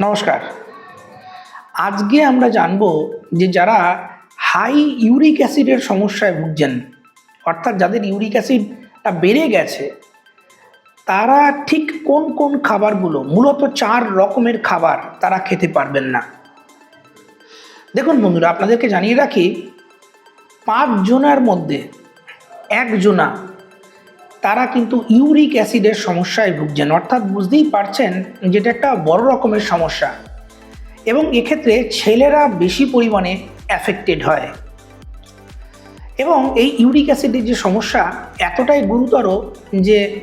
নমস্কার। আজকে আমরা জানব যে যারা হাই ইউরিক অ্যাসিডের সমস্যায় ভুগছেন, অর্থাৎ যাদের ইউরিক অ্যাসিডটা বেড়ে গেছে, তারা ঠিক কোন কোন খাবারগুলো, মূলত চার রকমের খাবার তারা খেতে পারবেন না। দেখুন বন্ধুরা, আপনাদেরকে জানিয়ে রাখি, পাঁচ জনের মধ্যে একজনা তারা কিন্তু ইউরিক অ্যাসিডের সমস্যায় ভুগছেন। অর্থাৎ বুঝতেই পারছেন যেটা একটা বড় রকমের সমস্যা। এবং এক্ষেত্রে ছেলেরা বেশি পরিমাণে অ্যাফেক্টেড হয়। এবং এই ইউরিক অ্যাসিডের যে সমস্যা এতটাই গুরুতর যে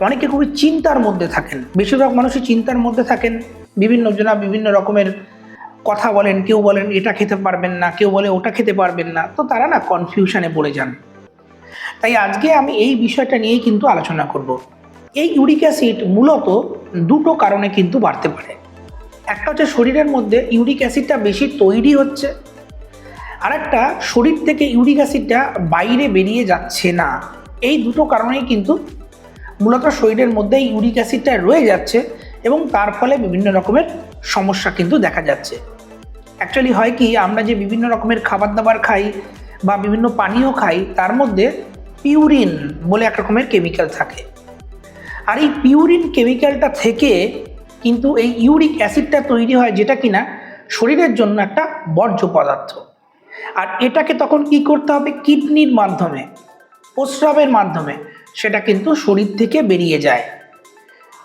অনেকে খুবই চিন্তার মধ্যে থাকেন। বেশিরভাগ মানুষই চিন্তার মধ্যে থাকেন। বিভিন্ন জনা বিভিন্ন রকমের কথা বলেন, কেউ বলেন, এটা খেতে পারবেন না। কেউ বলে, ওটা খেতে পারবেন না। তো তারা না কনফিউশনে পড়ে যান। তাই আজকে আমি এই বিষয়টা নিয়েই কিন্তু আলোচনা করব। এই ইউরিক অ্যাসিড মূলত দুটো কারণে কিন্তু বাড়তে পারে। একটা হচ্ছে শরীরের মধ্যে ইউরিক অ্যাসিডটা বেশি তৈরি হচ্ছে আর একটা শরীর থেকে ইউরিক অ্যাসিডটা বাইরে বেরিয়ে যাচ্ছে না। এই দুটো কারণেই কিন্তু মূলত শরীরের মধ্যে ইউরিক অ্যাসিডটা রয়ে যাচ্ছে এবং তার ফলে বিভিন্ন রকমের সমস্যা কিন্তু দেখা যাচ্ছে। অ্যাকচুয়ালি হয় কি, আমরা যে বিভিন্ন রকমের খাবার দাবার খাই বা বিভিন্ন পানীয় খাই, তার মধ্যে পিউরিন বলে এক রকমের কেমিক্যাল থাকে। আর এই পিউরিন কেমিক্যালটা থেকে কিন্তু এই ইউরিক অ্যাসিডটা তৈরি হয় যেটা কিনা শরীরের জন্য একটা বর্জ্য পদার্থ। আর এটাকে তখন কি করতে হবে? কিডনির মাধ্যমে, প্রস্রাবের মাধ্যমে সেটা কিন্তু শরীর থেকে বেরিয়ে যায়।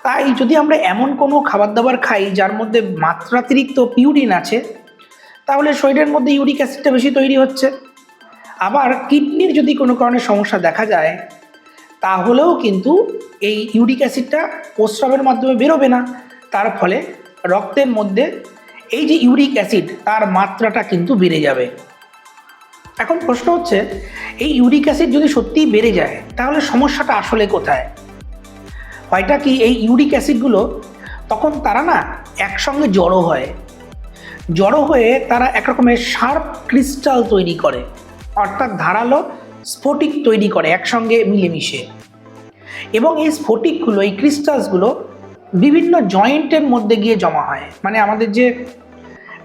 তাই যদি আমরা এমন কোনো খাবার দাবার খাই যার মধ্যে মাত্রাতিরিক্ত পিউরিন আছে, তাহলে শরীরের মধ্যে ইউরিক অ্যাসিডটা বেশি তৈরি হচ্ছে। আবার কিডনির যদি কোনো কারণে সমস্যা দেখা যায়, তাহলেও কিন্তু এই ইউরিক অ্যাসিডটা প্রস্রাবের মাধ্যমে বেরোবে না। তার ফলে রক্তের মধ্যে এই যে ইউরিক অ্যাসিড, তার মাত্রাটা কিন্তু বেড়ে যাবে। এখন প্রশ্ন হচ্ছে, এই ইউরিক অ্যাসিড যদি সত্যিই বেড়ে যায়, তাহলে সমস্যাটা আসলে কোথায়? হয়টা কি এই ইউরিক অ্যাসিডগুলো তখন তারা না একসঙ্গে জড়ো হয়? জড়ো হয়ে তারা এক রকমের শার্প ক্রিস্টাল তৈরি করে। অর্থাৎ ধারালো স্ফটিক তৈরি করে একসঙ্গে মিলেমিশে। এবং এই স্ফটিকগুলো, এই ক্রিস্টালসগুলো বিভিন্ন জয়েন্টের মধ্যে গিয়ে জমা হয়। মানে আমাদের যে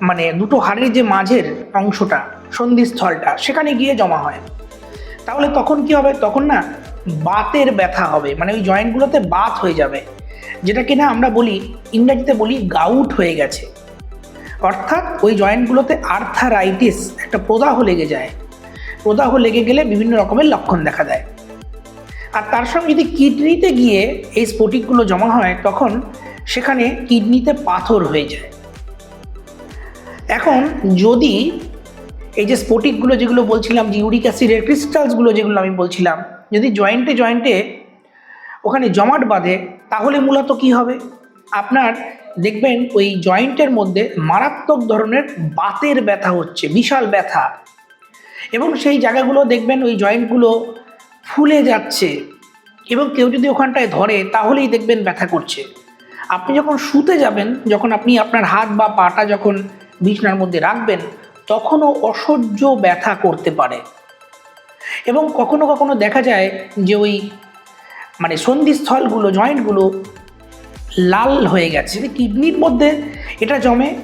মানে দুটো হাড়ের যে মাঝের অংশটা, সন্ধিস্থলটা, সেখানে গিয়ে জমা হয়। তাহলে তখন কি হবে? তখন না বাতের ব্যথা হবে। মানে ওই জয়েন্টগুলোতে বাত হয়ে যাবে। যেটা কিনা আমরা বলি, ইংরাজিতে বলি গাউট হয়ে গেছে। অর্থাৎ ওই জয়েন্টগুলোতে আর্থারাইটিস, একটা প্রদাহ লেগে যায়। প্রদাহ লেগে গেলে বিভিন্ন রকমের লক্ষণ দেখা দেয়। আর তার সঙ্গে যদি কিডনিতে গিয়ে এই স্ফটিকগুলো জমা হয়, তখন সেখানে কিডনিতে পাথর হয়ে যায়। এখন যদি এই যে স্ফটিকগুলো যেগুলো বলছিলাম, যে ইউরিক অ্যাসিডের ক্রিস্টালসগুলো যেগুলো আমি বলছিলাম, যদি জয়েন্টে জয়েন্টে ওখানে জমাট বাঁধে, তাহলে মূলত কি হবে? আপনার দেখবেন ওই জয়েন্টের মধ্যে মারাত্মক ধরনের বাতের ব্যথা হচ্ছে, বিশাল ব্যথা। এবং সেই জায়গাগুলো দেখবেন ওই জয়েন্টগুলো ফুলে যাচ্ছে। এবং কেউ যদি ওখানটায় ধরে, তাহলেই দেখবেন ব্যথা করছে। আপনি যখন শুতে যাবেন, যখন আপনি আপনার হাত বা পাটা যখন বিছনার মধ্যে রাখবেন, তখনও অসহ্য ব্যথা করতে পারে। এবং কখনো কখনো দেখা যায় যে ওই মানে সন্ধিস্থলগুলো, জয়েন্টগুলো লাল হয়ে গেছে। কিডনির মধ্যে এটা জমে,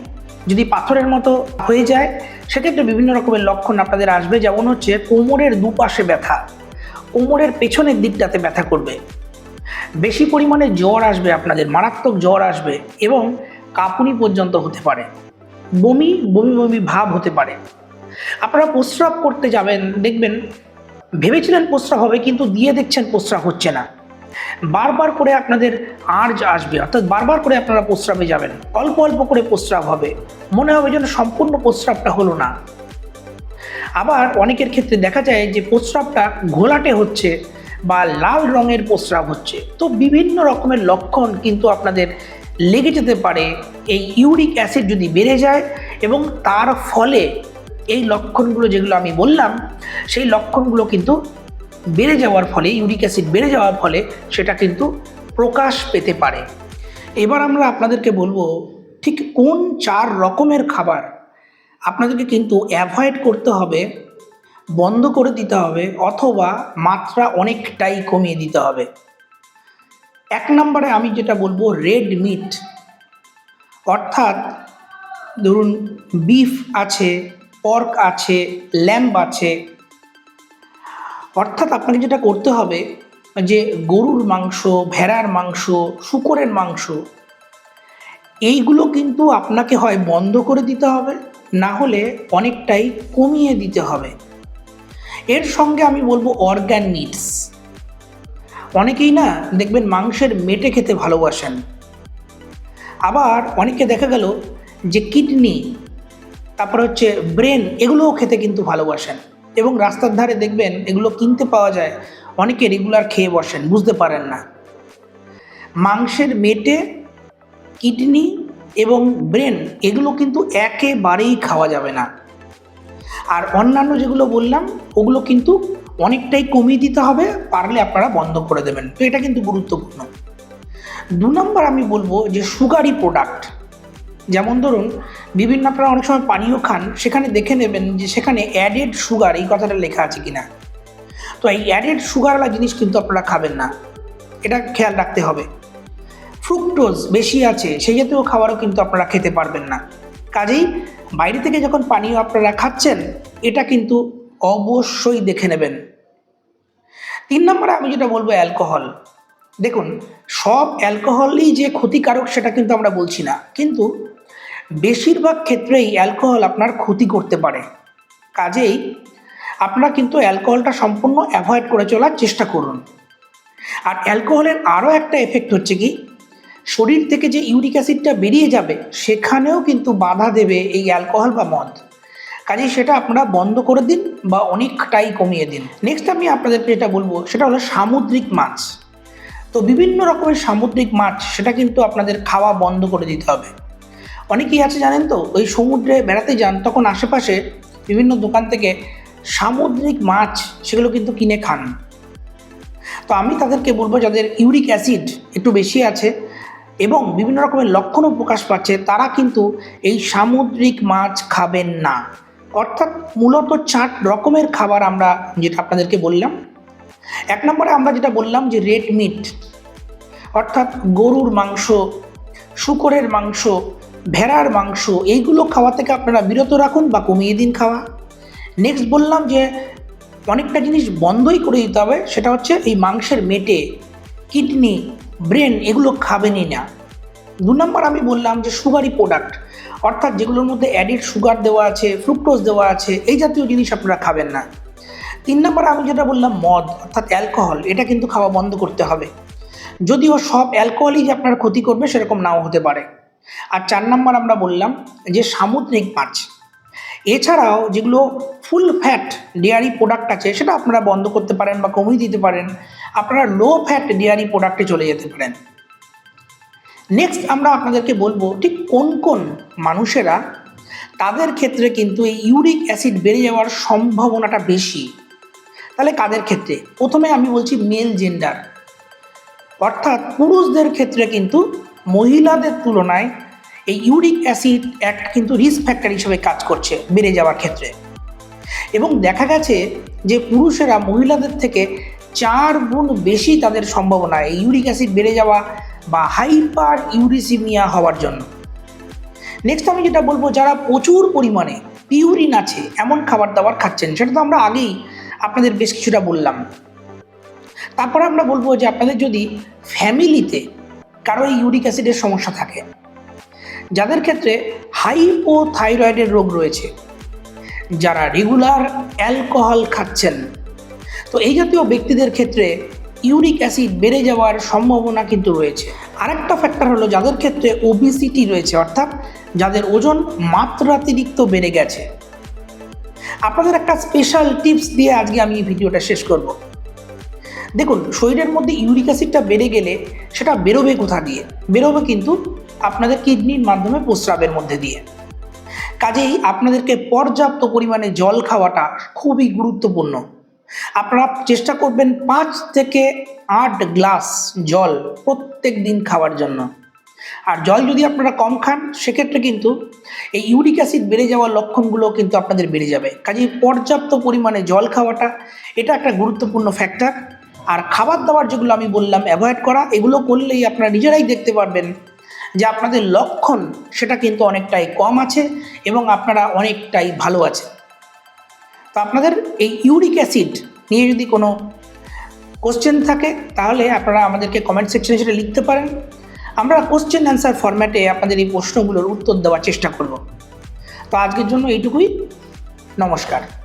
যদি পাথরের মতো হয়ে যায় সেক্ষেত্রে বিভিন্ন রকমের লক্ষণ আপনাদের আসবে, যেমন হচ্ছে কোমরের দুপাশে ব্যথা। কোমরের পেছনের দিকটাতে ব্যথা করবে। বেশি পরিমাণে জ্বর আসবে আপনাদের, মারাত্মক জ্বর আসবে এবং কাঁপুনি পর্যন্ত হতে পারে। বমি বমি বমি ভাব হতে পারে। আপনারা প্রস্রাব করতে যাবেন, দেখবেন ভেবেছিলেন প্রস্রাব হবে, কিন্তু দিয়ে দেখছেন প্রস্রাব হচ্ছে না। বারবার করে আপনাদের আর্জ আসবে, অর্থাৎ বারবার করে আপনারা প্রস্রাবে যাবেন। অল্প অল্প করে প্রস্রাব হবে। মনে হবে যেন সম্পূর্ণ প্রস্রাবটা হলো না। আবার অনেকের ক্ষেত্রে দেখা যায় যে প্রস্রাবটা ঘোলাটে হচ্ছে বা লাল রঙের প্রস্রাব হচ্ছে। তো বিভিন্ন রকমের লক্ষণ কিন্তু আপনাদের লেগে যেতে পারে। এই ইউরিক অ্যাসিড যদি বেড়ে যায় এবং তার ফলে এই লক্ষণগুলো যেগুলো আমি বললাম, সেই লক্ষণগুলো কিন্তু বেড়ে যাওয়ার ফলে, ইউরিক অ্যাসিড বেড়ে যাওয়ার ফলে সেটা কিন্তু প্রকাশ পেতে পারে। এবার আমরা আপনাদেরকে বলব, ঠিক কোন চার রকমের খাবার আপনাদেরকে কিন্তু অ্যাভয়েড করতে হবে, বন্ধ করে দিতে হবে, অথবা মাত্রা অনেকটাই কমিয়ে দিতে হবে। এক নম্বরে আমি যেটা বলব, রেড মিট। অর্থাৎ ধরুন, বিফ আছে, পর্ক আছে, ল্যাম্ব আছে অর্থাৎ আপনাকে যেটা করতে হবে, যে গরুর মাংস, ভেড়ার মাংস, শুকরের মাংস, এইগুলো কিন্তু আপনাকে হয় বন্ধ করে দিতে হবে, না হলে অনেকটাই কমিয়ে দিতে হবে। এর সঙ্গে আমি বলব অর্গ্যান মিটস অনেকেই না, দেখবেন মাংসের মেটে খেতে ভালোবাসেন। আবার অনেকে দেখা গেল যে কিডনি, তারপর হচ্ছে ব্রেন, এগুলোও খেতে কিন্তু ভালোবাসেন। এবং রাস্তার ধারে দেখবেন এগুলো কিনতে পাওয়া যায়। অনেকে রেগুলার খেয়ে বসেন, বুঝতে পারেন না। মাংসের মেটে, কিডনি এবং ব্রেন এগুলো কিন্তু একেবারেই খাওয়া যাবে না। আর অন্যান্য যেগুলো বললাম, ওগুলো কিন্তু অনেকটাই কমিয়ে দিতে হবে, পারলে আপনারা বন্ধ করে দেবেন। তো এটা কিন্তু গুরুত্বপূর্ণ। দু নম্বর আমি বলব যে সুগারি প্রোডাক্ট যেমন ধরুন, বিভিন্ন আপনারা অনেক সময় পানীয় খান, সেখানে দেখে নেবেন যে সেখানে অ্যাডেড সুগার এই কথাটা লেখা আছে কিনা। তো এই অ্যাডেড সুগারওয়ালা জিনিস কিন্তু আপনারা খাবেন না। এটা খেয়াল রাখতে হবে। ফ্রুক্টোজ বেশি আছে, সেই জাতীয় খাবারও কিন্তু আপনারা খেতে পারবেন না। কাজেই বাইরে থেকে যখন পানীয় আপনারা খাচ্ছেন, এটা কিন্তু অবশ্যই দেখে নেবেন। তিন নম্বরে আমি যেটা বলব অ্যালকোহল দেখুন, সব অ্যালকোহলই যে ক্ষতিকারক সেটা কিন্তু আমরা বলছি না। কিন্তু বেশিরভাগ ক্ষেত্রেই অ্যালকোহল আপনার ক্ষতি করতে পারে। কাজেই আপনারা কিন্তু অ্যালকোহলটা সম্পূর্ণ অ্যাভয়েড করে চলার চেষ্টা করুন। আর অ্যালকোহলের আরও একটা এফেক্ট হচ্ছে কি, শরীর থেকে যে ইউরিক অ্যাসিডটা বেরিয়ে যাবে, সেখানেও কিন্তু বাধা দেবে এই অ্যালকোহল বা মদ। কাজেই সেটা আপনারা বন্ধ করে দিন বা অনেকটাই কমিয়ে দিন। নেক্সট আমি আপনাদেরকে যেটা বলব, সেটা হলো সামুদ্রিক মাছ। তো বিভিন্ন রকমের সামুদ্রিক মাছ, সেটা কিন্তু আপনাদের খাওয়া বন্ধ করে দিতে হবে। অনেকেই আছে জানেন তো? ওই সমুদ্রে বেড়াতে যান, তখন আশেপাশে বিভিন্ন দোকান থেকে সামুদ্রিক মাছ সেগুলো কিন্তু কিনে খান। তো আমি তাদেরকে বলব, যাদের ইউরিক অ্যাসিড একটু বেশি আছে এবং বিভিন্ন রকমের লক্ষণও প্রকাশ পাচ্ছে, তারা কিন্তু এই সামুদ্রিক মাছ খাবেন না। অর্থাৎ মূলত চার রকমের খাবার আমরা যেটা আপনাদেরকে বললাম। এক নম্বরে আমরা যেটা বললাম যে রেড মিট, অর্থাৎ গরুর মাংস, শুকরের মাংস ভেড়ার মাংস, এইগুলো খাওয়া থেকে আপনারা বিরত রাখুন বা কমিয়ে দিন খাওয়া। নেক্সট বললাম যে, অনেকটা জিনিস বন্ধই করে দিতে হবে, সেটা হচ্ছে এই মাংসের মেটে, কিডনি, ব্রেন, এগুলো খাবেনই না। দু নম্বর আমি বললাম যে, সুগারি প্রোডাক্ট, অর্থাৎ যেগুলোর মধ্যে অ্যাডিড সুগার দেওয়া আছে ফ্রুক্টোজ দেওয়া আছে, এই জাতীয় জিনিস আপনারা খাবেন না। তিন নম্বর আমি যেটা বললাম, মদ, অর্থাৎ অ্যালকোহল এটা কিন্তু খাওয়া বন্ধ করতে হবে। যদিও সব অ্যালকোহলই যে আপনার ক্ষতি করবে, সেরকম নাও হতে পারে। আর চার নম্বর আমরা বললাম যে সামুদ্রিক মাছ। এছাড়াও যেগুলো ফুল ফ্যাট ডেয়ারি প্রোডাক্ট আছে, সেটা আপনারা বন্ধ করতে পারেন বা কমিয়ে দিতে পারেন। আপনারা লো ফ্যাট ডেয়ারি প্রোডাক্টে চলে যেতে পারেন। নেক্সট আমরা আপনাদেরকে বলব ঠিক কোন কোন মানুষেরা তাদের ক্ষেত্রে কিন্তু এই ইউরিক অ্যাসিড বেড়ে যাওয়ার সম্ভাবনাটা বেশি। তাহলে কাদের ক্ষেত্রে? প্রথমে আমি বলছি মেল জেন্ডার অর্থাৎ পুরুষদের ক্ষেত্রে কিন্তু মহিলাদের তুলনায় এই ইউরিক অ্যাসিড এক কিন্তু রিস্ক ফ্যাক্টর হিসেবে কাজ করছে বেড়ে যাওয়ার ক্ষেত্রে। এবং দেখা গেছে যে পুরুষেরা মহিলাদের থেকে চার গুণ বেশি তাদের সম্ভাবনা এই ইউরিক অ্যাসিড বেড়ে যাওয়া বা হাইপার ইউরিসিমিয়া হওয়ার জন্য। নেক্সট আমি যেটা বলব, যারা প্রচুর পরিমাণে পিউরিন আছে, এমন খাবার দাবার খাচ্ছেন, সেটা তো আমরা আগেই আপনাদের বেশ কিছুটা বললাম। তারপর আমরা বলব যে আপনাদের যদি ফ্যামিলিতে কারও ইউরিক অ্যাসিডের সমস্যা থাকে। যাদের ক্ষেত্রে হাইপোথাইরয়েডের রোগ রয়েছে, যারা রেগুলার অ্যালকোহল খাচ্ছেন। তো এই জাতীয় ব্যক্তিদের ক্ষেত্রে ইউরিক অ্যাসিড বেড়ে যাওয়ার সম্ভাবনা কিন্তু রয়েছে। আরেকটা ফ্যাক্টর হলো যাদের ক্ষেত্রে ওবিসিটি রয়েছে, অর্থাৎ যাদের ওজন মাত্রাতিরিক্ত বেড়ে গেছে। আপনাদের একটা স্পেশাল টিপস দিয়ে আজকে আমি এই ভিডিওটা শেষ করব। দেখুন, শরীরের মধ্যে ইউরিক অ্যাসিডটা বেড়ে গেলে সেটা বেরোবে কোথা দিয়ে? বেরোবে কিন্তু আপনাদের কিডনির মাধ্যমে প্রস্রাবের মধ্যে দিয়ে। কাজেই আপনাদেরকে পর্যাপ্ত পরিমাণে জল খাওয়াটা খুবই গুরুত্বপূর্ণ। আপনারা চেষ্টা করবেন পাঁচ থেকে আট গ্লাস জল প্রত্যেক দিন খাওয়ার জন্য। আর জল যদি আপনারা কম খান, সেক্ষেত্রে কিন্তু এই ইউরিক অ্যাসিড বেড়ে যাওয়ার লক্ষণগুলো কিন্তু আপনাদের বেড়ে যাবে। কাজেই পর্যাপ্ত পরিমাণে জল খাওয়াটা, এটা একটা গুরুত্বপূর্ণ ফ্যাক্টর। আর খাবার দাবার যেগুলো আমি বললাম অ্যাভয়েড করা, এগুলো করলেই আপনারা নিজেরাই দেখতে পারবেন যে আপনাদের লক্ষণ সেটা কিন্তু অনেকটাই কম আছে এবং আপনারা অনেকটাই ভালো আছে তো আপনাদের এই ইউরিক অ্যাসিড নিয়ে যদি কোনো কোশ্চেন থাকে, তাহলে আপনারা আমাদেরকে কমেন্ট সেকশনে সেটা লিখতে পারেন। আমরা কোশ্চেন অ্যান্সার ফরম্যাটে আপনাদের এই প্রশ্নগুলোর উত্তর দেওয়ার চেষ্টা করব। তো আজকের জন্য এইটুকুই। নমস্কার।